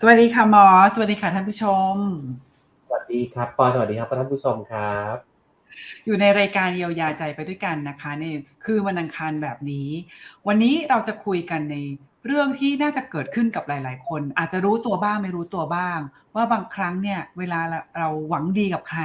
สวัสดีค่ะหมอ สวัสดีค่ะท่านผู้ชม สวัสดีครับปอยสวัสดีครับท่านผู้ชมครับ อยู่ในรายการเยียวยาใจไปด้วยกันนะคะในคือวันอังคารแบบนี้ วันนี้เราจะคุยกันในเรื่องที่น่าจะเกิดขึ้นกับหลาย ๆ คน อาจจะรู้ตัวบ้างไม่รู้ตัวบ้าง ว่าบางครั้งเนี่ยเวลาเราหวังดีกับใคร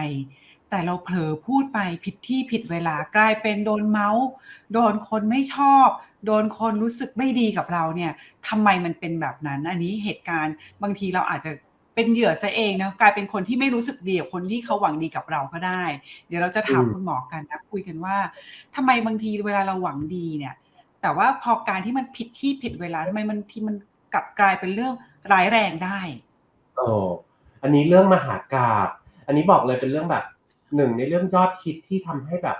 แต่เราเผลอพูดไปผิดที่ผิดเวลากลายเป็นโดนเมาส์โดนคนไม่ชอบ โดนคนรู้สึกไม่ดีกับเราเนี่ยทำไมมันเป็นแบบนั้น อันนี้เหตุการณ์บางทีเราอาจจะเป็นเหยื่อซะเองนะกลายเป็นคนที่ไม่รู้สึกดีกับคนที่เขาหวังดีกับเราก็ได้ เดี๋ยวเราจะถามอืมคุณหมอกันนะคุยกันว่าทำไมบางทีเวลาเราหวังดีเนี่ย แต่ว่าพอการที่มันผิดที่ผิดเวลาทำไมมันที่มันกลับกลายเป็นเรื่องร้ายแรงได้โอ้อันนี้เรื่องมหากาบอันนี้บอกเลยเป็นเรื่องแบบหนึ่งในเรื่องยอดฮิตที่ทำให้แบบ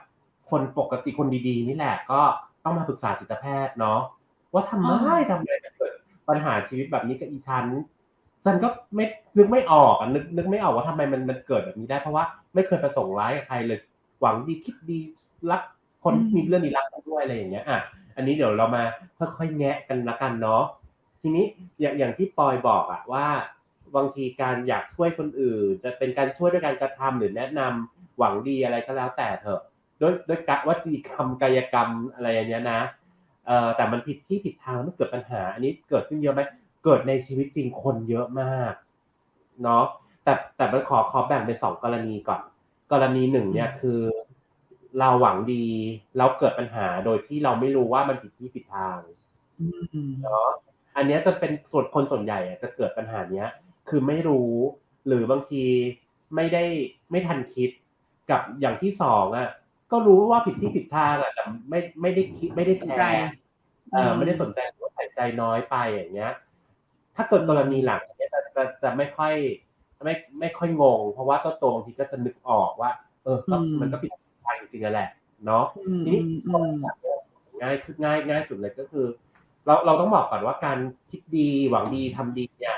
คนปกติคนดีๆนี่แหละก็ ต้องมาปรึกษาจิตแพทย์เนาะว่าทำไมอ๋อทำไมมันเกิดปัญหาชีวิตแบบนี้กับอีฉันฉันก็ไม่นึกไม่ออกอะนึกนึกไม่ออกว่าทำไมมันมันเกิดแบบนี้ได้เพราะว่าไม่เคยประสงค์ร้ายกับใครเลย หวังดีคิดดีรักคนมีเรื่องดีรักกันด้วยอะไรอย่างเงี้ยอะอันนี้เดี๋ยวเรามาค่อยๆแงะกันละกันเนาะทีนี้อย่างอย่างที่ปอยบอกอะว่าบางทีการอยากช่วยคนอื่น จะเป็นการช่วยด้วยการกระทำหรือแนะนำหวังดีอะไรก็แล้วแต่เถอะ ด้วยด้วยกะวจีกรรมกายกรรมอะไรอย่างเงี้ยนะเอ่อแต่มันผิดที่ผิดทางมันเกิดปัญหา อันนี้เกิดขึ้นเยอะไหมเกิดในชีวิตจริงคนเยอะมากเนาะแต่แต่มันขอขอแบ่งเป็นสองกรณีก่อน กรณีหนึ่งเนี่ยคือ เราหวังดีแล้วเกิดปัญหาโดยที่เราไม่รู้ว่ามันผิดที่ผิดทางอืมเนาะอันเนี้ยจะเป็นส่วนคนส่วนใหญ่อะจะเกิดปัญหาเนี้ย คือไม่รู้ หรือบางทีไม่ได้ไม่ทันคิดกับอย่างที่สองอะ ก็รู้ว่าผิดที่ผิดทางอะแต่ไม่ไม่ได้คิดไม่ได้แคใจร์เออไม่ได้สนใจหรือว่าใส่ใจน้อยไปอย่างเงี้ย ถ้าเกิดกรณีหลังเนี่ยจะจะจะไม่ค่อยไม่ไม่ค่อยงง เพราะว่าเจ้าตัวบางทีก็จะนึกออกว่า เออก็มันก็ผิดทางจริงๆนั่นแหละ เนาะอืมทีอืนี้มอืมง่ายคือง่ายง่ายสุดเลยก็คือ เราเราต้องบอกก่อนว่าการคิดดีหวังดีทำดีเนี่ย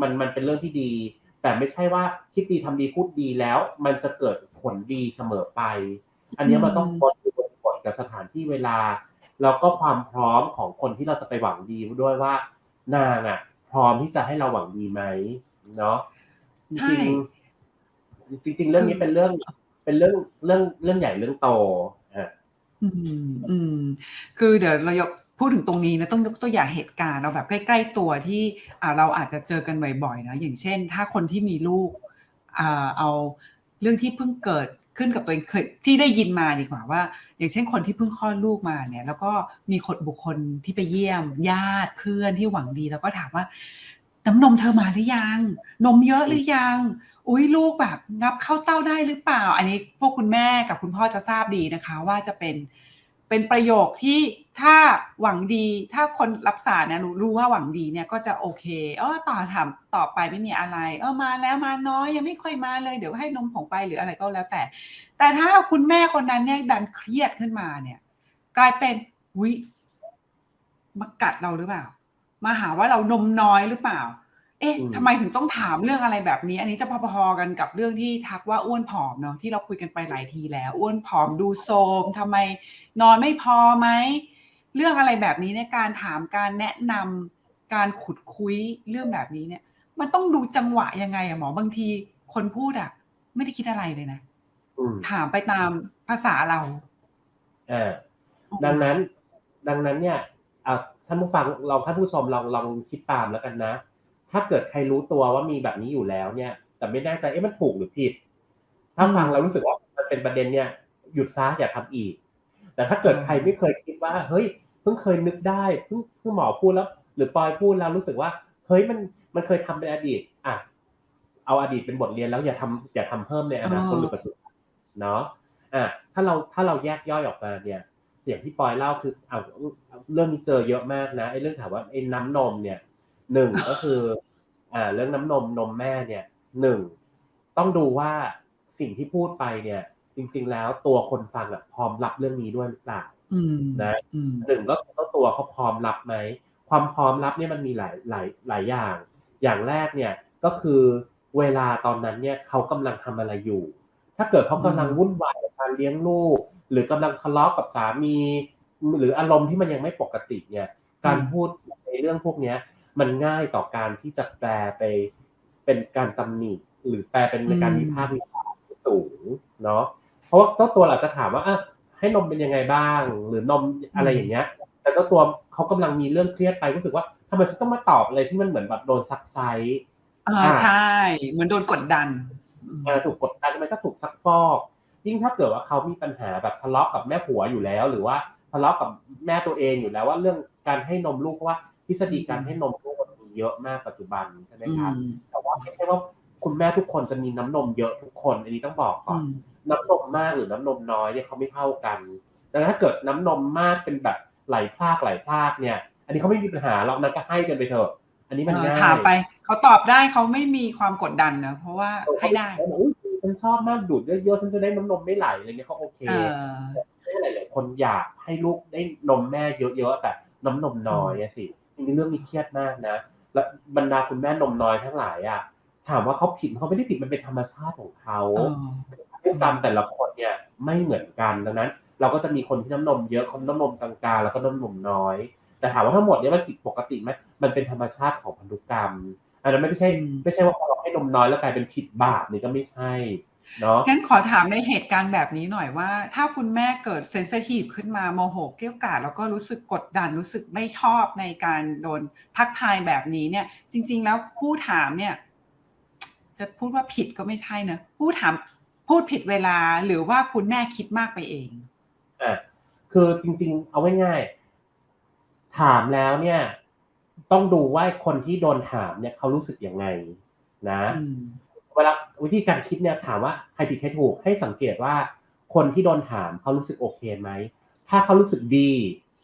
มันมันเป็นเรื่องที่ดี แต่ไม่ใช่ว่าคิดดีทำดีพูดดีแล้ว มันจะเกิดผลดีเสมอไป อันเนี้ยมันต้องบริบทบทกับสถานที่เวลา แล้วก็ความพร้อมของคนที่เราจะไปหวังดีด้วยว่านางอะ พร้อมที่จะให้เราหวังดีไหมเนาะจใช่ริงๆจริง ๆ เรื่องนี้เป็นเรื่อง เป็นเรื่องเรื่องเรื่องใหญ่เรื่องโตอะอืมอืม คือเดี๋ยวเรายกพูดถึงตรงนี้นะต้องยกตัวอย่างเหตุการณ์เราแบบใกล้ ๆ ตัวที่อ่าเราอาจจะเจอกันบ่อยๆนะอย่างเช่น ถ้าคนที่มีลูกอ่าเอาเรื่องที่เพิ่งเกิด ขึ้นกับตัวเองเคยที่ได้ยินมาดีกว่าว่า อย่างเช่นคนที่เพิ่งคลอดลูกมาเนี่ย แล้วก็มีคนบุคคลที่ไปเยี่ยม ญาติเพื่อนที่หวังดี แล้วก็ถามว่าน้ำนมเธอมาหรือยัง นมเยอะหรือยังอุ้ยลูกแบบงับเข้าเต้าได้หรือเปล่า อันนี้พวกคุณแม่กับคุณพ่อจะทราบดีนะคะ ว่าจะเป็น เป็นประโยคที่ถ้าหวังดีถ้าคนรับสารนะรู้รู้ว่าหวังดีเนี่ยก็จะโอเคเออต่อถามต่อไปไม่มีอะไร เออมาแล้วมาน้อยยังไม่ค่อยมาเลยเดี๋ยวให้นมผงไปหรืออะไรก็แล้วแต่ แต่ถ้าคุณแม่คนนั้นเนี่ยดันเครียดขึ้นมาเนี่ย กลายเป็นวิมากัดเราหรือเปล่า มาหาว่าเรานมน้อยหรือเปล่า เอ๊ะอืมทำไมถึงต้องถามเรื่องอะไรแบบนี้ อันนี้จะพอ ๆ กันกับเรื่องที่ทักว่าอ้วนผอมเนาะ ที่เราคุยกันไปหลายทีแล้ว อ้วนผอมดูโทรม ทำไมนอนไม่พอไหม เรื่องอะไรแบบนี้ในยการถาม การแนะนำ การขุดคุยเรื่องแบบนี้เนี่ย มันต้องดูจังหวะยังไงอะหมอ บางทีคนพูดอะไม่ได้คิดอะไรเลยนะ อืม ถามไปตามภาษาเรา อ่าดังนั้น ดังนั้นเนี่ยเอาท่านผู้ฟังเราท่านผู้ชมลองลองคิดตามแล้วกันนะ ถ้าเกิดใครรู้ตัวว่ามีแบบนี้อยู่แล้วเนี่ย แต่ไม่แน่ใจเอ๊ะมันถูกหรือผิด ถ้าฟังแล้วรู้สึกว่ามันเป็นประเด็นเนี่ย หยุดซะอย่าทำอีก แต่ถ้าเกิดใครไม่เคยคิดว่าเฮ้ยเพิ่งเคยนึกได้เพิ่งเพิ่งหมอพูดแล้ว หรือปอยพูดแล้วรู้สึกว่า เฮ้ยมันมันเคยทำเป็นอดีต อะเอาอดีตเป็นบทเรียนแล้วอย่าทำอย่าทำเพิ่มในอนาคตอ๋อหรือปัจจุบันเนาะอะถ้าเราถ้าเราแยกย่อยออกมาเนี่ยอย่างที่ปอยเล่าคือเอาเรื่องนี้เจอเยอะมากนะไอ้เรื่องถามว่าไอ้น้ำนมเนี่ย หนึ่งก็คืออ่าเรื่องน้ำนมนมแม่เนี่ยหนึ่งต้องดูว่าสิ่งที่พูดไปเนี่ย จริง ๆ แล้วตัวคนฟังอะพร้อมรับเรื่องนี้ด้วยหรือเปล่าอืมนะอืมหนึ่งก็คือตัวเขาพร้อมรับไหมความพร้อมรับเนี่ยมันมีหลายหลายหลายอย่าง อย่างแรกเนี่ยก็คือเวลาตอนนั้นเนี่ยเขากำลังทำอะไรอยู่ ถ้าเกิดเขากำลังวุ่นวายกับการเลี้ยงลูก หรือกำลังทะเลาะกับสามี หรืออารมณ์ที่มันยังไม่ปกติเนี่ย การอืมพูดในเรื่องพวกเนี้ย มันง่ายต่อการที่จะแปลไปเป็นการตำหนิหรือแปลเป็นในการวิพากษ์วิจารณ์สูงเนาะเพราะว่าเจ้าตัวอาจจะถามว่าอะให้นมเป็นยังไงบ้าง หรือนมอะไรอย่างเงี้ย แต่เจ้าตัวเขากำลังมีเรื่องเครียดไปรู้สึกว่าทำไมฉันต้องมาตอบอะไรที่มันเหมือนแบบโดนซักไซส์อ่าอ่าใช่เหมือนโดนกดดันอืมเออถูกกดดันมันก็ถูกซักฟอก ยิ่งถ้าเกิดว่าเขามีปัญหาแบบทะเลาะกับแม่ผัวอยู่แล้ว หรือว่าทะเลาะกับแม่ตัวเองอยู่แล้วว่าเรื่องการให้นมลูกเพราะว่า ทฤษฎีการให้นมลูกมันมีเยอะมากปัจจุบันใช่ไหมอืครับมแต่ว่าไม่ใช่ว่าคุณแม่ทุกคนจะมีน้ำนมเยอะทุกคน อันนี้ต้องบอกก่อือนมน้ำนมมากหรือน้ำนมน้อยเนี่ยเขาไม่เท่ากันดังนั้นถ้าเกิดน้ำนมมากเป็นแบบไหลพรากไหลพรากเนี่ย อันนี้เขาไม่มีปัญหาหรอกมันก็ให้กันไปเถอะ อันนี้มันเออง่ายถามไปเขาตอบได้เขาไม่มีความกดดันนะเพราะว่าให้ได้เขาบอกอุ๊ยฉันชอบมากดูดเยอะๆฉันจะได้น้ำนมไม่ไหลอะไรเงี้ยเขาโอเคเออให้หลายๆคนอยากให้ลูกได้นมแม่เยอะๆแต่น้ำนมน้อยอะสิจ ริงๆเรื่องนี้เครียดมากนะ แล้วบรรดาคุณแม่นมน้อยทั้งหลายอะ ถามว่าเขาผิดเขาไม่ได้ผิดมันเป็นธรรมชาติของเขาเออพฤติกรรมแต่ละคนเนี่ยไม่เหมือนกันดังนั้น เราก็จะมีคนที่น้ำนมเยอะคนน้ำนมกลางๆแล้วก็น้ำนมน้อย แต่ถามว่าทั้งหมดเนี่ยมันผิดปกติไหมมันเป็นธรรมชาติของพันธุกรรมอันนั้นไม่ใช่อืมไม่ใช่ว่าพอเราให้นมน้อยแล้วกลายเป็นผิดบาปนี่ก็ไม่ใช่ เนาะงั้นขอถามในเหตุการณ์แบบนี้หน่อยว่า ถ้าคุณแม่เกิดเซนซิทีฟขึ้นมาโมโหเกรี้ยวกราดแล้วก็รู้สึกกดดันรู้สึกไม่ชอบในการโดนทักทายแบบนี้เนี่ย จริง ๆ แล้วผู้ถามเนี่ย จะพูดว่าผิดก็ไม่ใช่นะผู้ถามพูดผิดเวลาหรือว่าคุณแม่คิดมากไปเองอะคือจริง ๆ เอาไว้ง่ายๆถามแล้วเนี่ย ต้องดูว่าคนที่โดนถามเนี่ยเขารู้สึกยังไงนะอืม เวลาวิธีการคิดเนี่ยถามว่าใครผิดใครถูกให้สังเกตว่าคนที่โดนถามเขารู้สึกโอเคไหม ถ้าเขารู้สึกดี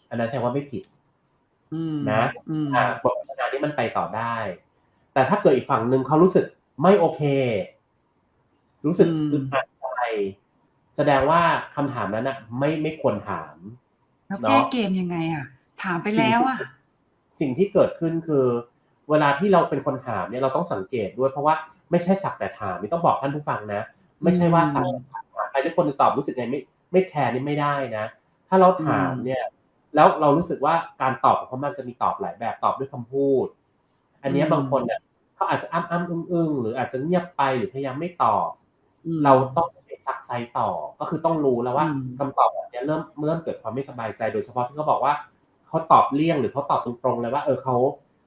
อันนั้นแสดงว่าไม่ผิดอืมนะอืมอ่าบทพัฒนานี้มันไปต่อได้ แต่ถ้าเกิดอีกฝั่งหนึ่งเขารู้สึกไม่โอเค รู้สึกอืมอึดอัดใจแสดงว่าคำถามนั้นน่ะ ไม่ไม่ควรถามแล้วเนาะแก้เกมยังไง อะ ถามไปแล้วอะ สิ่งที่เกิดขึ้นคือ เวลาที่เราเป็นคนถามเนี่ยเราต้องสังเกตด้วยเพราะว่า ไม่ใช่สักแต่ถามนี่ต้องบอกท่านผู้ฟังนะ ไม่ใช่ว่าสักแต่ถามไปแล้วคนจะตอบรู้สึกไงไม่ไม่แคร์นี่ไม่ได้นะ ถ้าเราถามเนี่ย แล้วเรารู้สึกว่าการตอบของเขามันจะมีตอบหลายแบบตอบด้วยคำพูด อันเนี้ยอืมบางคนเนี่ยเขาอาจจะอ้ำอ้ำอึ้งอึ้งหรืออาจจะเงียบไปหรือพยายามไม่ตอบอืมเราต้องไปซักไซต่อก็คือต้องรู้แล้วว่าอืมคำตอบแบบเนี้ยเริ่มเริ่มเกิดความไม่สบายใจ โดยเฉพาะที่เขาบอกว่าเขาตอบเลี่ยงหรือเขาตอบตรงๆเลยว่าเออเขา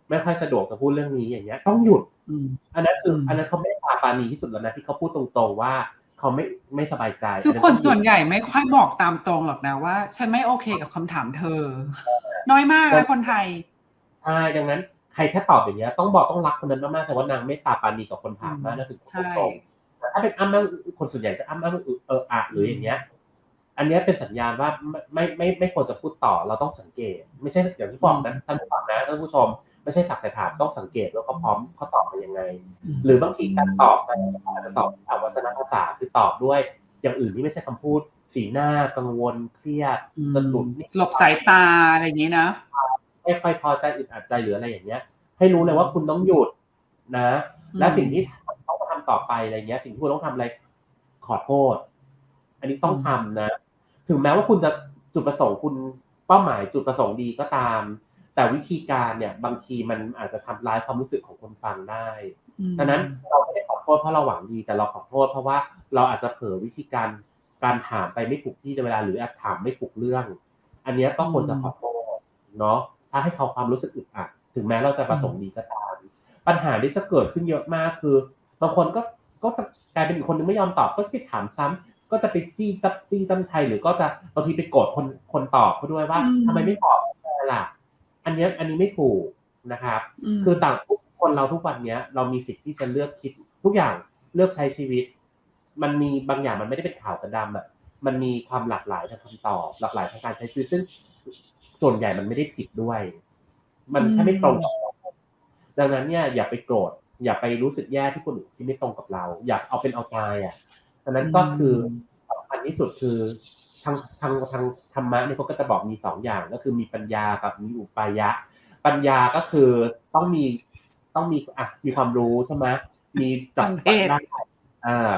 ไม่ค่อยสะดวกจะพูดเรื่องนี้อย่างเงี้ย ต้องหยุด อืมอันนั้นคืออมอันนั้นเขาไม่ปาปานีที่สุดแล้วนะที่เขาพูดตรงๆว่าเขาไม่ไม่สบายใจซึ่งคนส่วนใหญ่ไม่ค่อยบอกตามตรงหรอกนะว่า ฉันไม่โอเคกับคำถามเธอ น้อยมากนะคนไทยใช่ดังนั้นใครแค่ตอบอย่างเงี้ยต้องบอกต้องรักคนนั้นมากๆแต่ว่านางไม่ตาปานีกับคนถามมากนั่นคือใช่ตรงๆแต่ถ้าเป็นอ้ำอ้ำคนส่วนใหญ่จะอ้ำอ้ำเอออะหรืออย่างเงี้ย อันเนี้ยเป็นสัญญาณว่าไม่ไม่ไม่ไม่ควรจะพูดต่อเราต้องสังเกต ไม่ใช่อย่างที่บอกนะท่านผู้ฟังนะท่านผู้ชม ไม่ใช่สักแต่ถามต้องสังเกตว่าเขาพร้อมเขาตอบมายังไง หรือบางทีการตอบมันอาจจะตอบตามวัฒนภาษาคือตอบด้วย อย่างอื่นที่ไม่ใช่คำพูด สีหน้ากังวลเครียดอืมสะดุดนิดหลบสายตาอะไรอย่างนี้นะไม่ค่อยพอใจอึดอัดใจหรืออะไรอย่างเงี้ย ให้รู้เลยว่าคุณต้องหยุดนะอืมและสิ่งที่เขาทำต่อไปอะไรเงี้ย สิ่งที่คุณต้องทำอะไรขอโทษ อันนี้ต้องทำนะ ถึงแม้ว่าคุณจะจุดประสงค์คุณเป้าหมายจุดประสงค์ดีก็ตาม แต่วิธีการเนี่ยบางทีมันอาจจะทำร้ายความรู้สึกของคนฟังได้อืมดังนั้นเราไม่ได้ขอโทษเพราะเราหวังดี แต่เราขอโทษเพราะว่าเราอาจจะเผลอวิธีการการถามไปไม่ถูกที่ในเวลาหรืออาจถามไม่ถูกเรื่อง อันเนี้ยก็ควรจะขอโทษเนาะถ้าให้เขาความรู้สึกอึดอัดถึงแม้เราจะประสงค์ดีก็ตามปัญหาที่จะเกิดขึ้นเยอะมากคือบางคนก็ก็จะกลายเป็นอีกคนนึงไม่ยอมตอบก็ไปถามซ้ำก็จะไปจี้จับจี้จำชัยหรือก็จะบางทีไปโกรธคนคนตอบเขาด้วยว่าอืมทำไมไม่ตอบล่ะ อันเนี้ยอันนี้ไม่ถูกนะครับมคือต่างทุกคนเราทุกวันเนี้ย เรามีสิทธิ์ที่จะเลือกคิดทุกอย่างเลือกใช้ชีวิต มันมีบางอย่างมันไม่ได้เป็นขาวกับดำอะมันมีความหลากหลายทางคำตอบหลากหลายทางการใช้ชีวิตซึ่งส่วนใหญ่มันไม่ได้ผิดด้วย มันแค่ไม่ตรงกับเราดังนั้นเนี่ยอย่าไปโกรธอย่าไปรู้สึกแย่ที่คนอื่นที่ไม่ตรงกับเรา อย่าเอาเป็นเอาตายอะดังนั้นก็คือสำคัญที่สุดคือ ทางทางทางธรรมะเนี่ยเขาก็จะบอกมีสองอย่าง ก็คือมีปัญญากับมีอุปายะ ปัญญาก็คือต้องมีต้องมีอะมีความรู้ใช่ไหมมีจับฟังเทศได้อ่า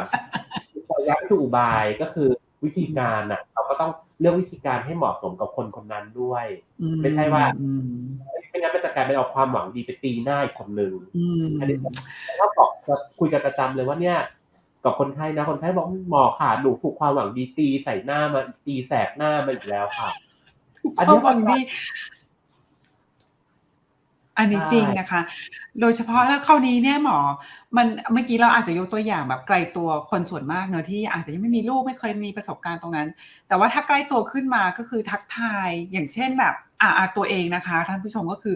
อุปายะคืออุบายก็คือวิธีการอะ เราก็ต้องเลือกวิธีการให้เหมาะสมกับคนคนนั้นด้วยอืไม่ใช่ว่าอืมไม่งั้นมันจะกลายเป็นเอาความหวังดีไปตีหน้าอีกคนหนึ่งอืมอันนี้ก็บอกจะคุยกันประจำเลยว่าเนี่ย กับคนไข้นะคนไข้บอกหมอค่ะหนูถูกความหวังดีตีใส่หน้ามาตีแสบหน้ามาอีกแล้วค่ะอันคนี้วามหวังดี อันนี้จริงนะคะ โดยเฉพาะแล้วคราวนี้เนี่ยหมอ มันเมื่อกี้เราอาจจะยกตัวอย่างแบบไกลตัวคนส่วนมากเนอะที่อาจจะยังไม่มีลูกไม่เคยมีประสบการณ์ตรงนั้น แต่ว่าถ้าใกล้ตัวขึ้นมาก็คือทักทายอย่างเช่นแบบอาอ่าตัวเองนะคะ ท่านผู้ชมก็คือ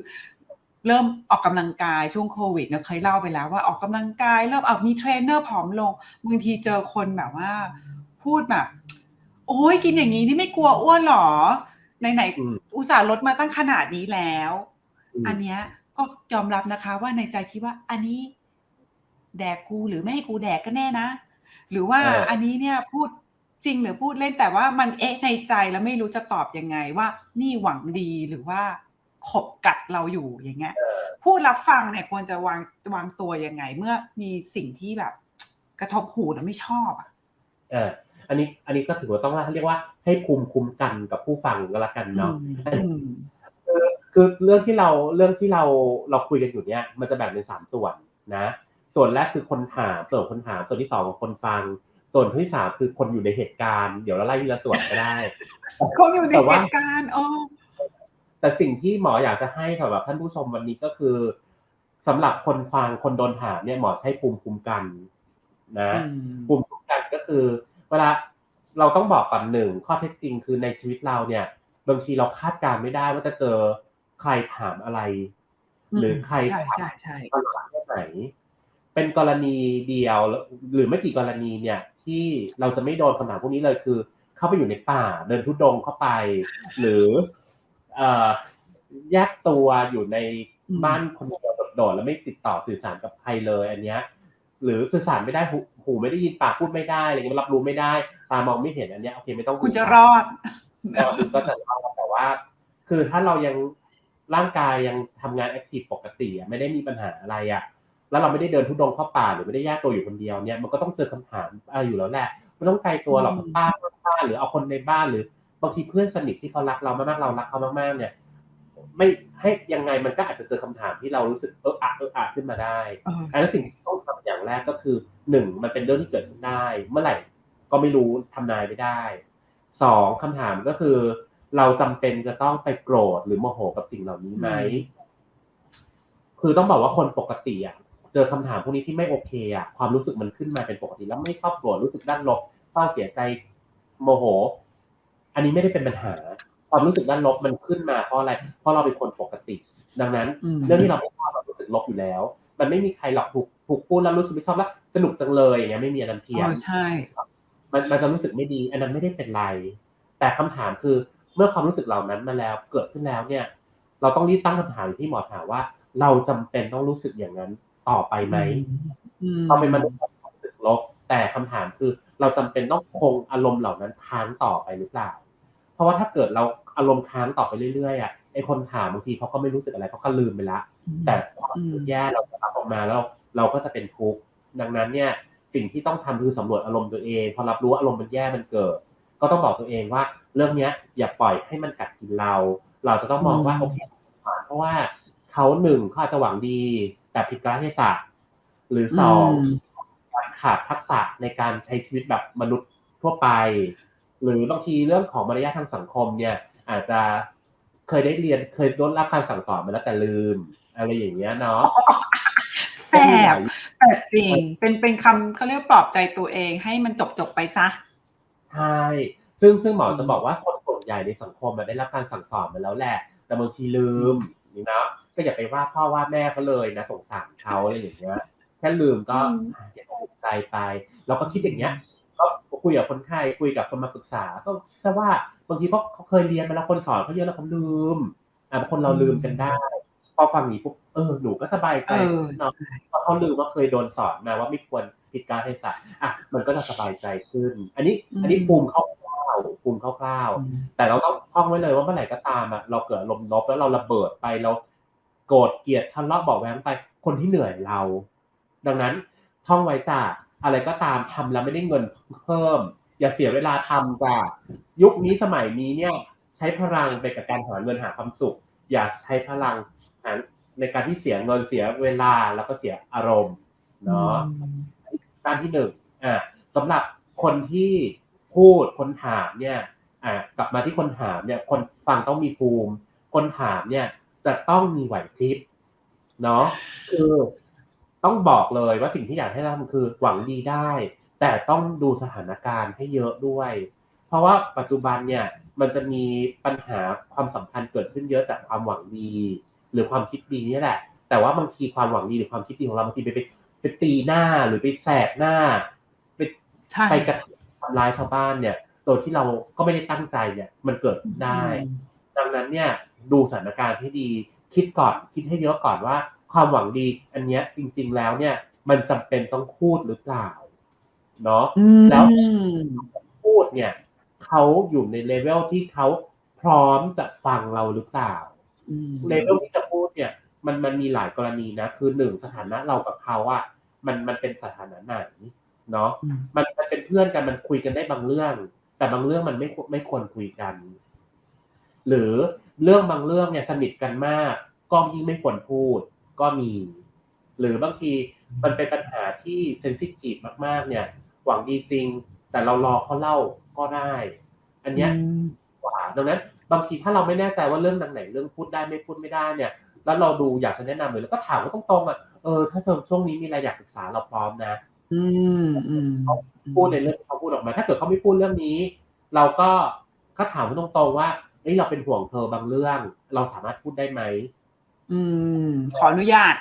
เริ่มออกกำลังกายช่วงโควิดเนี่ยเคยเล่าไปแล้วว่าออกกำลังกายเริ่มเอามีเทรนเนอร์ผอมลงบางทีเจอคนแบบว่า พูดแบบ โอ้ยกินอย่างนี้นี่ไม่กลัวอ้วนหรอไหนอืมๆอุตส่าห์ลดมาตั้งขนาดนี้แล้วอืมอันเนี้ยก็ยอมรับนะคะ ว่าในใจคิดว่าอันนี้ แดกกูหรือไม่ให้กูแดกก็แน่นะ หรือว่าเอออัอันนี้เนี่ยพูดจริงหรือพูดเล่นแต่ว่ามันเอ๊ะในใจแล้วไม่รู้จะตอบยังไงว่า นี่หวังดีหรือว่า ขบกัดเราอยู่อย่างเงี้ยผู้รับฟังเนี่ยควรจะวางวางตัวยังไง เมื่อมีสิ่งที่แบบ กระทบหูแล้วไม่ชอบอะเอออันนี้อันนี้ก็ถือว่าต้องเรียกว่าให้ภูมิคุ้มกันกับผู้ฟังก็แล้วกันเนาะอืมคือเรื่องที่เราเรื่องที่เราเราคุยกันอยู่เนี่ยมันจะแบ่งเป็นสามส่วนนะ ส่วนแรกคือคนถามส่วนคนถามส่วนที่สองคือคนฟัง ส่วนที่สามคือคนอยู่ในเหตุการณ์เดี๋ยวเราไล่ทีละส่วนก็ได้เขาอยู่ในแต่เหว่าตุการณ์อ๋อ แต่สิ่งที่หมออยากจะให้สำหรับท่านผู้ชมวันนี้ก็คือสำหรับคนฟังคนโดนถามเนี่ยหมอใช้ภูมิคุ้มกัน นะอืมภูมิคุ้มกันก็คือ เวลาเราต้องบอกก่อนหนึ่งข้อเท็จจริงคือในชีวิตเราเนี่ย บางทีเราคาดการณ์ไม่ได้ว่าจะเจอใครถามอะไร หรือใครใช่ใช่ใช่ตลาดแค่ไหน เป็นกรณีเดียวหรือไม่กี่กรณีเนี่ย ที่เราจะไม่โดนคำถามพวกนี้เลยคือ เข้าไปอยู่ในป่า เดินทุดงค์เข้าไป หรือเอ่อ แยกตัวอยู่ในบ้านคนเดียวโดดๆแล้วไม่ติดต่อสื่อสารกับใครเลยอันเนี้ยหรือสื่อสารไม่ได้หูหูไม่ได้ยินปากพูดไม่ได้อะไรเงี้ยรับรู้ไม่ได้ ตามองไม่เห็นอันเนี้ยโอเคไม่ต้องคุณจะรอดก็ก็จะรอดแต่ว่า คือถ้าเรายังร่างกายยังทำงานแอคทีฟปกติอะไม่ได้มีปัญหาอะไรอะ แล้วเราไม่ได้เดินทุดงค์เข้าป่าหรือไม่ได้แยกตัวอยู่คนเดียวเนี่ยมันก็ต้องเจอคำถามอะไรอยู่แล้วแหละไม่ต้องไกลตัวหรอกอืมป้าป้าหรือเอาคนในบ้านหรือ บางทีเพื่อนสนิทที่เขารักเรามากๆเรารักเขามากๆ เนี่ย ไม่ให้ยังไงมันก็อาจจะเจอคำถามที่เรารู้สึกเอออะเอออะขึ้นมาได้เอออันนั้นสิ่งที่ต้องทำอย่างแรกก็คือหนึ่งมันเป็นเรื่องที่เกิดขึ้นได้ เมื่อไหร่ก็ไม่รู้ทำนายไม่ได้สองคำถามก็คือ เราจำเป็นจะต้องไปโกรธหรือโมโหกับสิ่งเหล่านี้ไหมคือต้องบอกว่าคนปกติอะเจอคำถามพวกนี้ที่ไม่โอเคอะความรู้สึกมันขึ้นมาเป็นปกติ แล้วไม่ชอบโกรธรู้สึกด้านลบเศร้าเสียใจโมโห อันนี้ไม่ได้เป็นปัญหา ความรู้สึกด้านลบมันขึ้นมาเพราะอะไร เพราะเราเป็นคนปกติ ดังนั้นอืมเรื่องที่เราไม่ชอบเรารู้สึกลบอยู่แล้ว มันไม่มีใครหรอกถูกถูกพูดแล้วรู้สึกไม่ชอบแล้วสนุกจังเลยอย่างเงี้ยไม่มีอันนั้นเพี้ยอ๋นอใช่มันมันจะรู้สึกไม่ดี อันนั้นไม่ได้เป็นไร แต่คำถามคือเมื่อความรู้สึกเหล่านั้นมาแล้วเกิดขึ้นแล้วเนี่ย เราต้องรีบตั้งคำถามที่หมอถามว่า เราจำเป็นต้องรู้สึกอย่างนั้นต่อไปไหมอืมเราเป็นมนุษย์ความรู้สึกลบแต่คำถามคือ เราจำเป็นต้องคงอารมณ์เหล่านั้นค้างต่อไปหรือเปล่า เพราะว่าถ้าเกิดเราอารมณ์ค้างต่อไปเรื่อยๆอะไอคนถามบางทีเขาก็ไม่รู้สึกอะไรเขาก็ลืมไปละ แต่ความรู้สึกแย่เราจะรับออกมาแล้วเราก็จะเป็นทุกข์ดังนั้นเนี่ยสิ่งที่ต้องทำคือสำรวจอารมณ์ตัวเอง พอรับรู้ว่าอารมณ์มันแย่มันเกิด ก็ต้องบอกตัวเองว่า เรื่องเนี้ย อย่าปล่อยให้มันกัดกินเรา เราจะต้องมองว่าอืมโอเคเพราะว่าเขาหนึ่งเขาอาจจะหวังดีแต่ผิดกาลเทศะหรือสองการขาดทักษะในการใช้ชีวิตแบบมนุษย์ทั่วไป หรือบางทีเรื่องของมารยาททางสังคมเนี่ย อาจจะเคยได้เรียนเคยโดนรับการสั่งสอนมาแล้วแต่ลืม อะไรอย่างเงี้ยเนาะแสบแต่จริงเป็นเป็นคำเขาเรียกว่าปลอบใจตัวเองให้มันจบจบๆไปซะใช่ซึ่งซึ่งหมออืมจะบอกว่าคนส่วนใหญ่ในสังคมมันได้รับการสั่งสอนมาแล้วแหละ แต่บางทีลืมนี่นะก็อย่าไปว่าพ่อว่าแม่เขาเลยนะสงสารเขาอะไรอย่างเงี้ยแค่ลืมก็อะอย่าตกใจไป เราก็คิดอย่างเงี้ย ก็คุยกับคนไข้คุยกับคนมาปรึกษา ก็แค่ว่าบางทีเขาเขาเคยเรียนมาแล้วคนสอนเขาเยอะแล้วเขาลืมอะบางคนเราลืมกันได้พอฟังอย่างนี้ปุ๊บเออหนูก็สบายใจเออเนาะเพราะเขาลืมว่าเคยโดนสอนมาว่าไม่ควรผิดการเทศะอะมันก็จะสบายใจขึ้น อันนี้อืมอันนี้ภูมิคร่าวๆภูมิคร่าวๆ แต่เราต้องท่องไว้เลยว่าเมื่อไหร่ก็ตามอะเราเกิดอารมณ์ลบแล้วเราระเบิดไปเราโกรธเกลียดทะเลาะเบาะแว้งไปคนที่เหนื่อยเรา ดังนั้นท่องไว้จ้า อะไรก็ตามทำแล้วไม่ได้เงินเพิ่ม อย่าเสียเวลาทำจ้ายุคนี้สมัยนี้เนี่ย ใช้พลังไปกับการหาเงินหาความสุข อย่าใช้พลังอ่าในการที่เสียเงินเสียเวลาแล้วก็เสียอารมณ์เนาะด้านที่หนึ่งอ่าสำหรับคนที่พูดคนถามเนี่ยอ่ากลับมาที่คนถามเนี่ย คนฟังต้องมีภูมิ คนถามเนี่ยจะต้องมีไหวพริบเนาะคือ ต้องบอกเลยว่าสิ่งที่อยากให้ทำคือหวังดีได้ แต่ต้องดูสถานการณ์ให้เยอะด้วย เพราะว่าปัจจุบันเนี่ยมันจะมีปัญหาความสัมพันธ์เกิดขึ้นเยอะจากความหวังดี หรือความคิดดีนี่แหละ แต่ว่าบางทีความหวังดีหรือความคิดดีของเราบางทีไปไปไปตีหน้าหรือไปแสกหน้าไปใช่ไปกระทำร้ายชาวบ้านเนี่ยโดยที่เราก็ไม่ได้ตั้งใจเนี่ยมันเกิดได้ ดังนั้นเนี่ยดูสถานการณ์ให้ดีคิดก่อนคิดให้เยอะก่อนว่า ความหวังดีอันเนี้ยจริง ๆ แล้วเนี่ย มันจำเป็นต้องพูดหรือเปล่าเนาะอืมแล้วพูดเนี่ยเขาอยู่ในเลเวลที่เขาพร้อมจะฟังเราหรือเปล่าอืมเลเวลที่จะพูดเนี่ย มันมันมีหลายกรณีนะ คือหนึ่งสถานะเรากับเขาอะมันมันเป็นสถานะไหนเนาะอืมมันมันเป็นเพื่อนกันมันคุยกันได้บางเรื่อง แต่บางเรื่องมันไม่ควรไม่ควรคุยกัน หรือเรื่องบางเรื่องเนี่ยสนิทกันมาก ก็ยิ่งไม่ควรพูด ก็มี หรือบางทีมันเป็นปัญหาที่เซนซิทีฟมากๆ เนี่ย หวังดีจริง แต่เรารอเขาเล่าก็ได้ อันเนี้ยกว่าดังนั้น บางทีถ้าเราไม่แน่ใจว่าเรื่องไหนเรื่องพูดได้ไม่พูดไม่ได้เนี่ย แล้วเราดูอยากจะแนะนำเลยแล้วก็ถามเขาตรงๆอะเออถ้าเธอช่วงนี้มีอะไรอยากปรึกษาเราพร้อมนะอืมอืมพูดในเรื่องที่เขาพูดออกมา ถ้าเกิดเขาไม่พูดเรื่องนี้ เราก็ก็ถามเขาตรงๆว่าเอ้ยเราเป็นห่วงเธอบางเรื่อง เราสามารถพูดได้ไหม อืม ขออนุญาต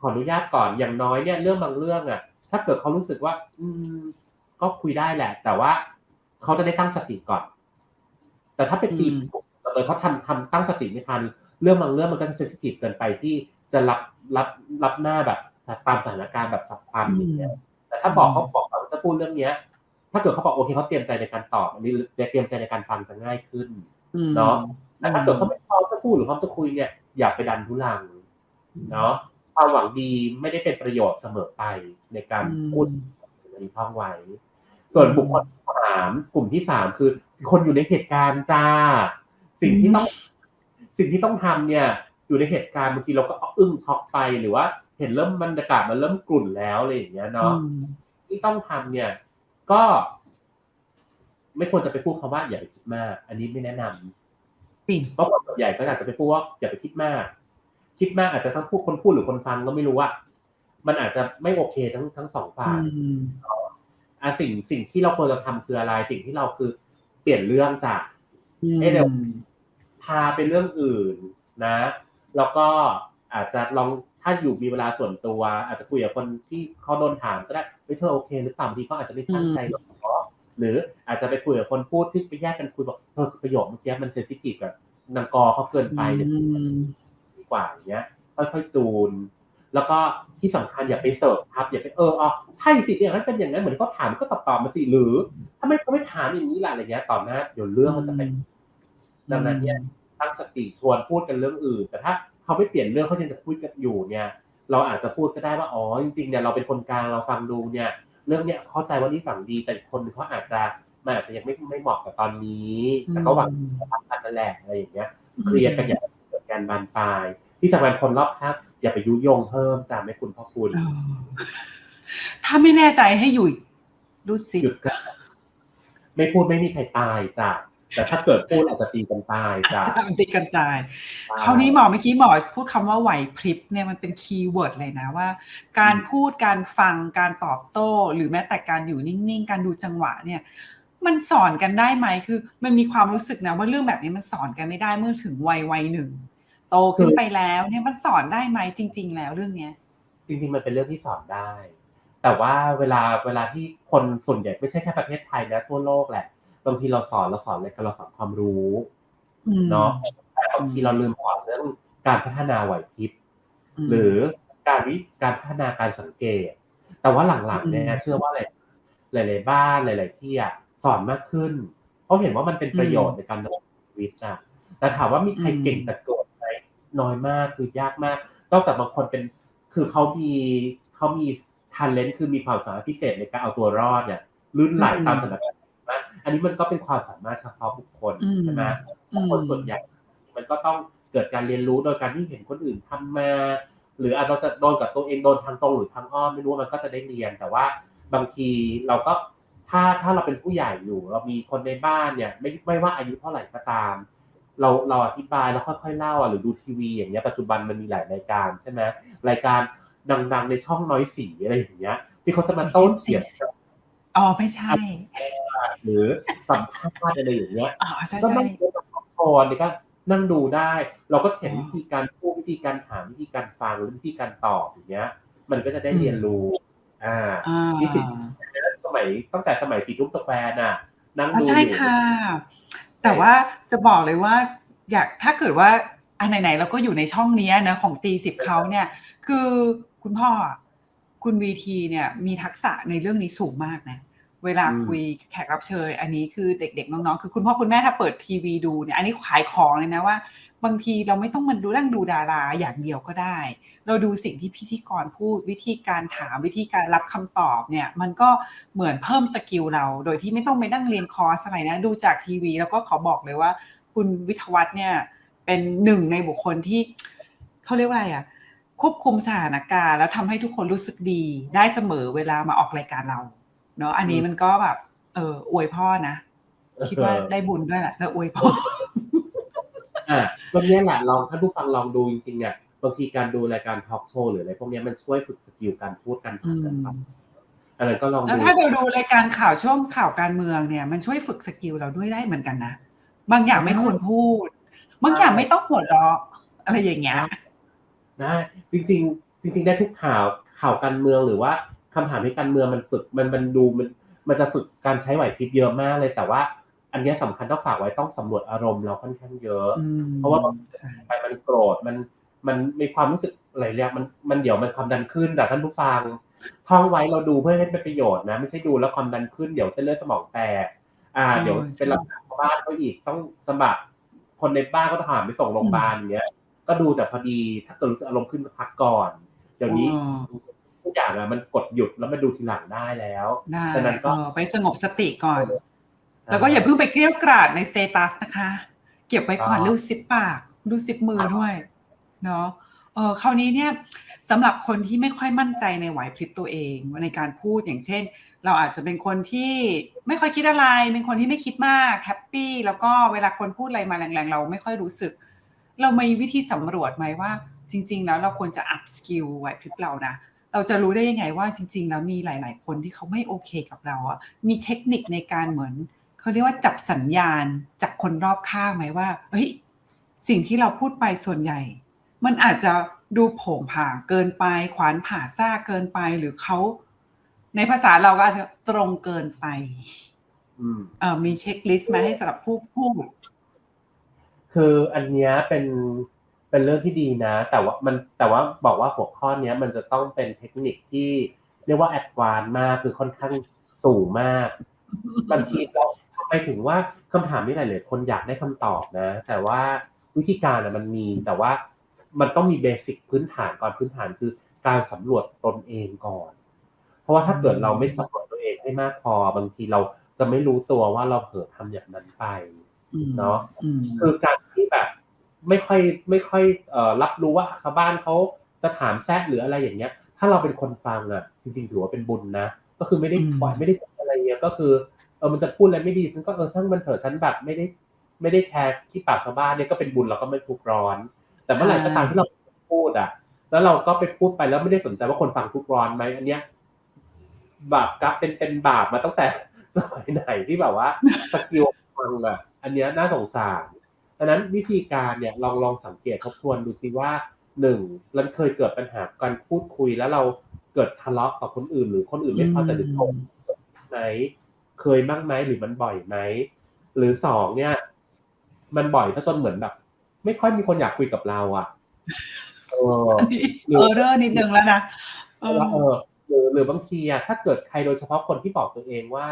ขออนุญาตก่อนอย่างน้อยเนี่ยเรื่องบางเรื่องอะ ถ้าเกิดเขารู้สึกว่า อืม ก็คุยได้แหละ แต่ว่าเขาจะได้ตั้งสติก่อน แต่ถ้าเป็นตีอืมเลยเขาทำทำตั้งสติไม่ทันเรื่องบางเรื่องมันก็จะเซนซิทีฟเกินไปที่จะรับรับรับหน้าแบบตามสถานการณ์แบบสับพลันอย่างเงี้ยแต่ถ้าบอกเขาบอกเขาจะพูดเรื่องเนี้ย ถ้าเกิดเขาบอกโอเคเขาเตรียมใจในการตอบอันนี้เตรียมใจในการฟังจะง่ายขึ้นอืมเนาะแต่ถ้าเกิดเขาไม่ พร้อมจะพูดหรือพร้อมจะคุยเนี่ยอย่าไปดันทุลังเนาะความหวังดีไม่ได้เป็นประโยชน์เสมอไปในการพูดในท่องไว้ ส่วนบุคคลที่สามกลุ่มที่สามคือ คนอยู่ในเหตุการณ์จ้า สิ่งที่ต้อง สิ่งที่ต้องทำเนี่ย อยู่ในเหตุการณ์บางทีเราก็อึ้งช็อกไปหรือว่า เห็นเริ่มบรรยากาศมันเริ่มกลุ่นแล้วอะไรอย่างเงี้ยเนาะอืมที่ต้องทำเนี่ย ก็ ไม่ควรจะไปพูดคำว่าอย่าไปคิดมาก อันนี้ไม่แนะนำปิ่นเพราะคนส่วนใหญ่ก็อาจจะไปพูดว่าอย่าไปคิดมาก คิดมากอาจจะทั้งพูดคนพูดหรือคนฟังก็ไม่รู้ว่า มันอาจจะไม่โอเคทั้งทั้งสองฝ่ายอืมอะสิ่งสิ่งที่เราควรจะทำคืออะไรสิ่งที่เราคือเปลี่ยนเรื่องจากอืมให้เร็วพาไปเรื่องอื่นนะ แล้วก็อาจจะลองถ้าอยู่มีเวลาส่วนตัว อาจจะคุยกับคนที่เขาโดนถามก็ได้เฮ้ยเธอโอเคหรือเปล่าบางทีเขาอาจจะไม่ตั้งใจหรอก หรืออาจจะไปคุยกับคนพูดที่ไปแยกกันคุยบอกเออประโยคเมื่อกี้มันเซนซิทีฟกับนางกอเขาเกินไปเนี่ยอืมดีกว่าอย่างเงี้ยค่อยๆจูน แล้วก็ที่สำคัญอย่าไปเสิร์ฟครับ อย่าไปเอออ๋อใช่สิอย่างนั้นเป็นอย่างนั้นเหมือนเขาถามก็ตอบตอบมาสิหรือ ถ้าไม่เขาไม่ถามอย่างนี้ล่ะอะไรเงี้ยตอบหน้าเดี๋ยวเรื่องมันจะเป็นดังนั้นเนี่ยตั้งสติชวนพูดกันเรื่องอื่น แต่ถ้าเขาไม่เปลี่ยนเรื่องเขายังจะพูดกันอยู่เนี่ย เราอาจจะพูดก็ได้ว่าอ๋อจริงๆเนี่ยเราเป็นคนกลางเราฟังดูเนี่ย เรื่องเนี้ยเข้าใจว่านี่ฝังดีแต่อีกคนหนึงเขาอาจจะมันอาจจะยังไม่ไม่เหมาะกับตอนนี้แต่ก็หวังจะทำกันนั่นแหละอะไรอย่างเงี้ยเคลียร์กันอย่าเกิดการบานปลาย ที่สำคัญคนรอบข้างอย่าไปยุยงเพิ่มจ้าไม่คุณพ่อคุณเออถ้าไม่แน่ใจให้อยู่ดูสิหยุดกันไม่พูดไม่มีใครตายจ้ะ แต่ถ้าเกิดพูดอาจจะตีกันตายจ้ะจะตีกันตายคราวนี้หมอเมื่อกี้หมอพูดคำว่าไหวพริบเนี่ยมันเป็นคีย์เวิร์ดเลยนะว่า การพูดการฟังการตอบโต้ หรือแม้แต่การอยู่นิ่งๆ การดูจังหวะเนี่ย มันสอนกันได้ไหมคือ มันมีความรู้สึกนะว่าเรื่องแบบนี้มันสอนกันไม่ได้เมื่อถึงวัยวัยหนึ่งโตขึ้นไปแล้วเนี่ยมันสอนได้ไหมจริง ๆ แล้วเรื่องเนี้ยจริงๆมันเป็นเรื่องที่สอนได้ แต่ว่าเวลาเวลาที่คนส่วนใหญ่ไม่ใช่แค่ประเทศไทยนะทั่วโลกแหละ บางทีเราสอนเราสอนอะไรกันเราสอนความรู้อืมเนาะแต่บางทีเราลืมสอนเรื่องการพัฒนาไหวพริบมหรือการวิการพัฒนาการสังเกต แต่ว่าหลังๆเนี่ยอืมเชื่อว่าหลายหลายๆบ้านหลาย ๆ ที่อะสอนมากขึ้นเพราะเห็นว่ามันเป็นประโยชน์ในการดำเนินชีวิตนะแต่ถามว่ามีใครอืมเก่งแต่โกรธไหมน้อยมากคือยากมากนอกจากบางคนเป็นคือเขามีเขามีทันเลนคือมีความสามารถพิเศษในการเอาตัวรอดเนี่ยลื่นไหลตามสถานการณ์นะ อันนี้มันก็เป็นความสามารถเฉพาะบุคคลอืมใช่ไหมอืมคนส่วนใหญ่ มันก็ต้องเกิดการเรียนรู้โดยการที่เห็นคนอื่นทำมา หรืออาจจะโดนกับตัวเองโดนทางตรงหรือทางอ้อมไม่รู้มันก็จะได้เรียนแต่ว่าบางทีเราก็ถ้าถ้าเราเป็นผู้ใหญ่อยู่ เรามีคนในบ้านเนี่ย ไม่ไม่ว่าอายุเท่าไหร่ก็ตาม เราเราอธิบายแล้วค่อยๆเล่าอะหรือดูทีวีอย่างเงี้ยปัจจุบันมันมีหลายรายการใช่ไหมรายการดังๆในช่องน้อยสีอะไรอย่างเงี้ยที่เขาจะมาโต้เถียงกันอ๋อไม่ใช่ หรือสัมภาษณ์อะไรอย่างเงี้ยอ๋อใช่ก็ใช่นั่งดูกับละครนี่ก็นั่งดูได้ เราก็เห็นวิธีการพูดวิธีการถามวิธีการฟังหรือวิธีการตอบอย่างเงี้ย มันก็จะได้เรียนรู้ อ่าอ่านี่สิสมัยตั้งแต่สมัยสี่ทุ่มสแควร์น่ะ นั่งอ๋อดูใช่อยู่ ค่ะ แต่ว่าจะบอกเลยว่า อยากถ้าเกิดว่าอันไหนๆเราก็อยู่ในช่องเนี้ยนะของตีสิบเขาเนี่ย คือคุณพ่ออะคุณวีทีเนี่ยมีทักษะในเรื่องนี้สูงมากนะ เวลาคุยแขกรับเชิญ อันนี้คือเด็กๆ น้องๆ คือคุณพ่อคุณแม่ถ้าเปิดทีวีดูเนี่ย อันนี้ขายของเลยนะว่า บางทีเราไม่ต้องมาดูนั่งดูดาราอย่างเดียวก็ได้ เราดูสิ่งที่พิธีกรพูดวิธีการถามวิธีการรับคำตอบเนี่ย มันก็เหมือนเพิ่มสกิลเรา โดยที่ไม่ต้องไปนั่งเรียนคอร์สอะไรนะ ดูจากทีวี แล้วก็ขอบอกเลยว่า คุณวิทยวัฒน์เนี่ยเป็นหนึ่งในบุคคลที่เขาเรียกว่าอะไรอะควบคุมสถานการณ์แล้วทำให้ทุกคนรู้สึกดีได้เสมอเวลามาออกรายการเรา เนาะอันนี้มันก็แบบ เอออวยพ่อนะ คิดว่าได้บุญด้วยแหละแล้วอวยพ่ออ่าวันเนี้ยแหละลองท่านผู้ฟังลองดูจริงๆอะบางทีการดูรายการทอล์กโชว์หรืออะไรพวกเนี้ยมันช่วยฝึกสกิลการพูดการถามกันครับอันนั้นก็ลองแล้วดูถ้าเราดูรายการข่าวช่วงข่าวการเมืองเนี่ย มันช่วยฝึกสกิลเราด้วยได้เหมือนกันนะบางอย่างไม่ควรพูด บางอย่างไม่ต้องหัวเราะอะไรอย่างเงี้ยได้จริง ๆ จริง ๆ ได้ทุกข่าวข่าวการเมืองหรือว่า คำถามที่การเมืองมันฝึกมันมันดูมันมันจะฝึกการใช้ไหวพริบเยอะมากเลย แต่ว่าอันเนี้ยสำคัญต้องฝากไว้ต้องสำรวจอารมณ์เราค่อนข้างเยอะอืมเพราะว่าบางใช่ไปมันโกรธมันมันมีความรู้สึกอะไรเรียกมันมันเดี๋ยวมันความดันขึ้นแต่ท่านผู้ฟังท่องไว้เราดูเพื่อให้เป็นประโยชน์นะ ไม่ใช่ดูแล้วความดันขึ้นเดี๋ยวเส้นเลือดสมองแตกอ่า เดี๋ยวเป็นลำบากชาวบ้านเขาอีกต้องลำบากคนในบ้านก็ต้องหามไปส่งโรงพยาบาลอย่างเงี้ยก็ดูแต่พอดีถ้าเกิดรู้สึกอารมณ์ขึ้นก็พักก่อนเดี๋ยวนี้ อ๋อทุกอย่างอะมันกดหยุดแล้วมาดูทีหลังได้แล้วได้ฉะนั้นก็เออไปสงบสติก่อน แล้วก็อย่าเพิ่งไปเกลี้ยวกราดในสเตตัสนะคะ เก็บไว้ก่อนอ๋อรูดซิปปากรูดซิปมือด้วยเนาะเออคราวนี้เนี่ยสำหรับคนที่ไม่ค่อยมั่นใจในไหวพริบตัวเองในการพูดอย่างเช่น เราอาจจะเป็นคนที่ไม่ค่อยคิดอะไร เป็นคนที่ไม่คิดมากแฮปปี้แล้วก็เวลาคนพูดอะไรมาแรงๆ เราไม่ค่อยรู้สึก เรามีวิธีสำรวจไหมว่า จริง ๆ แล้วเราควรจะอัพสกิลไหวพริบเรานะ เราจะรู้ได้ยังไงว่าจริง ๆ แล้วมีหลาย ๆ คนที่เขาไม่โอเคกับเราอะมีเทคนิคในการเหมือนเขาเรียกว่าจับสัญญาณจากคนรอบข้างไหมว่าเฮ้ยสิ่งที่เราพูดไปส่วนใหญ่ มันอาจจะดูโผงผางเกินไป ขวานผ่าซ่ากเกินไปหรือเขาในภาษาเราก็อาจจะตรงเกินไปอืมเอ่อมีเช็คลิสต์มาให้สำหรับผู้พูดคืออันเนี้ยเป็น เป็นเรื่องที่ดีนะ แต่ว่ามันแต่ว่าบอกว่าหัวข้อเนี้ยมันจะต้องเป็นเทคนิคที่เรียกว่าแอดวานซ์มากคือค่อนข้างสูงมากบางทีเราไปถึงว่าคำถามนี้หลายๆคนอยากได้คำตอบนะ แต่ว่าวิธีการอะมันมีแต่ว่ามันต้องมีเบสิกพื้นฐานก่อนพื้นฐานคือการสำรวจตนเองก่อน เพราะว่าถ้าเกิดเราไม่สำรวจตัวเองให้มากพอบางทีเราจะไม่รู้ตัวว่าเราเผลอทำอย่างนั้นไปอืมเนาะอืมคือการที่แบบ ไม่ค่อยไม่ค่อยเอ่อรับรู้ว่าชาวบ้านเขาจะถามแซะหรืออะไรอย่างเงี้ย ถ้าเราเป็นคนฟังอะ จริงๆถือว่าเป็นบุญนะก็คือไม่ได้อืมปล่อยไม่ได้พูดอะไรเงี้ยก็คือเออมันจะพูดอะไรไม่ดีฉันก็เออช่างมันเถอะฉันแบบไม่ได้ไม่ได้แคร์ที่ปากชาวบ้านเนี่ยก็เป็นบุญเราก็ไม่ทุกข์ร้อน แต่เมื่อไหร่ก็ตามที่เราพูดอะ แล้วเราก็ไปพูดไปแล้วไม่ได้สนใจว่าคนฟังทุกข์ร้อนไหมอันเนี้ยบาปกรรมเป็นเป็นบาปมาตั้งแต่สมัยไหนที่แบบว่าสกิลฟังอะ อันเนี้ยน่าสงสาร ดังนั้นวิธีการเนี่ยลองลองสังเกตทบทวนดูสิว่าหนึ่งมันเคยเกิดปัญหาการพูดคุยแล้วเราเกิดทะเลาะกับคนอื่น หรือคนอื่นไม่พอใจหรือโกรธไหมเคยบ้างไหมหรือมันบ่อยไหมหรือสองเนี่ย มันบ่อยซะจนเหมือนแบบ ไม่ค่อยมีคนอยากคุยกับเรา อะเอออันนี้เออเรอร์นิดนึงแล้วนะเออว่าเออหรือหรือบางทีอะถ้าเกิดใครโดยเฉพาะคนที่บอกตัวเองว่า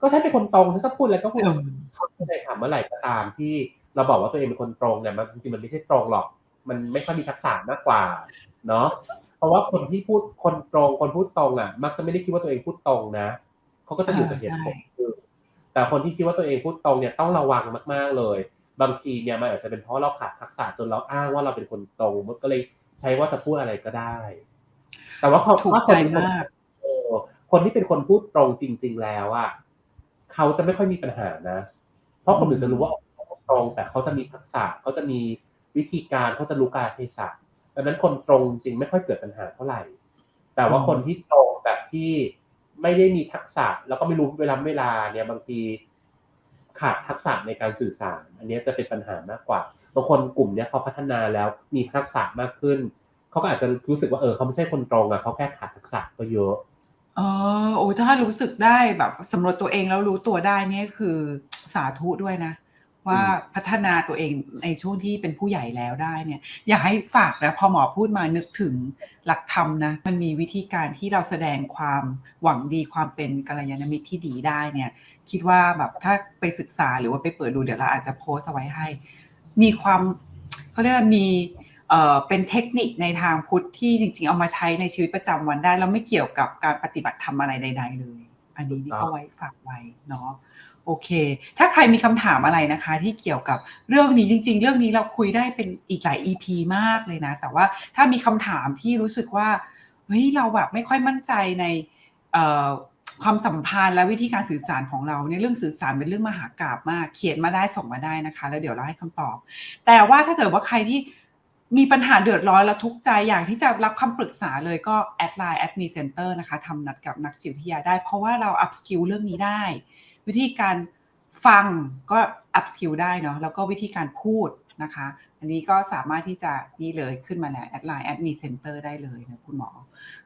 ก็ฉันเป็นคนตรงฉันจะพูดอะไรก็พูดเออเขาไม่ได้ถามเมื่อไหร่ก็ตามที่เราบอกว่าตัวเองเป็นคนตรงเนี่ยมันจริงๆมันไม่ใช่ตรงหรอก มันไม่ค่อยมีทักษะมากกว่า เนาะเพราะว่าคนที่พูดคนตรงคนพูดตรงอะ มักจะไม่ได้คิดว่าตัวเองพูดตรงนะเขาก็จะอยู่กับเหตุผลคือแต่คนที่คิดว่าตัวเองพูดตรงเนี่ยต้องระวังมาก ๆเลย บางทีเนี่ยมันอาจจะเป็นเพราะเราขาดทักษะจนเราอ้างว่าเราเป็นคนตรงมันก็เลยใช้ว่าจะพูดอะไรก็ได้ แต่ว่าเขาถูกถ้าคใจนเป็นคนมากเออคนที่เป็นคนพูดตรงจริง ๆ แล้วอะเขาจะไม่ค่อยมีปัญหานะ เพราะคนอื่นจะรู้ว่าเขา ตรง แต่เขาจะมีทักษะเขาจะมีวิธีการเขาจะรู้การเทศะดังนั้นคนตรงจริงไม่ค่อยเกิดปัญหาเท่าไหร่ แต่ว่าคนที่ตรงแบบที่ไม่ได้มีทักษะ แล้วก็ไม่รู้เวลาเวลาเนี่ยบางทีขาดทักษะในการสื่อสาร อันนี้จะเป็นปัญหามากกว่าบางคนกลุ่มเนี้ยเขาพัฒนาแล้วมีทักษะมากขึ้นเขาก็อาจจะรู้สึกว่าเออเขาไม่ใช่คนตรงอะเขาแค่ขาดทักษะก็เยอะอ๋อโอ้ถ้ารู้สึกได้แบบสำรวจตัวเองแล้วรู้ตัวได้เนี่ยคือสาธุด้วยนะ ว่าพัฒนาตัวเองในช่วงที่เป็นผู้ใหญ่แล้วได้เนี่ยอยากให้ฝากนะพอหมอพูดมานึกถึงหลักธรรมนะมันมีวิธีการที่เราแสดงความหวังดีความเป็นกัลยาณมิตรที่ดีได้เนี่ยคิดว่าแบบถ้าไปศึกษาหรือว่าไปเปิดดูเดี๋ยวเราอาจจะโพสต์เอาไว้ให้ มีความเขาเรียกว่ามีเอ่อเป็นเทคนิคในทางพุทธที่จริง ๆ เอามาใช้ในชีวิตประจำวันได้ แล้วไม่เกี่ยวกับการปฏิบัติธรรมอะไรใด ๆ เลย อันนี้นี่ครัก็บไว้ฝากไว้เนาะ โอเค ถ้าใครมีคำถามอะไรนะคะ ที่เกี่ยวกับเรื่องนี้จริง ๆ เรื่องนี้เราคุยได้เป็นอีกหลาย EP มากเลยนะ แต่ว่าถ้ามีคำถามที่รู้สึกว่าเฮ้ยเราแบบไม่ค่อยมั่นใจในความสัมพันธ์และวิธีการสื่อสารของเราเนี่ยเรื่องสื่อสารเป็นเรื่องมหากราบมาก เขียนมาได้ส่งมาได้นะคะ แล้วเดี๋ยวเราให้คำตอบ แต่ว่าถ้าเกิดว่าใครที่มีปัญหาเดือดร้อนและทุกข์ใจอยากที่จะรับคำปรึกษาเลยก็แอดไลน์แอดมีเซ็นเตอร์นะคะทำนัดกับนักจิตวิทยาได้ เพราะว่าเราอัพสกิลเรื่องนี้ได้ วิธีการฟังก็อัพสกิลได้เนาะแล้วก็วิธีการพูดนะคะ อันนี้ก็สามารถที่จะนี่เลยขึ้นมาแล้วแอดไลน์แอดมีเซ็นเตอร์ได้เลยนะคุณหมอ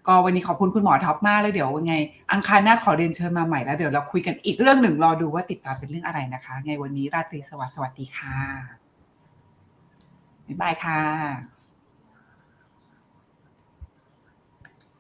ก็วันนี้ขอบคุณคุณหมอท็อปมากเลยเดี๋ยวยังไง อังคารหน้าขอเรียนเชิญมาใหม่แล้วเดี๋ยวเราคุยกันอีกเรื่องหนึ่งรอดูว่าติดตามเป็นเรื่องอะไรนะคะ ไงวันนี้ราตรีสวัสดิ์สวัสดีค่ะบ๊ายบายค่ะ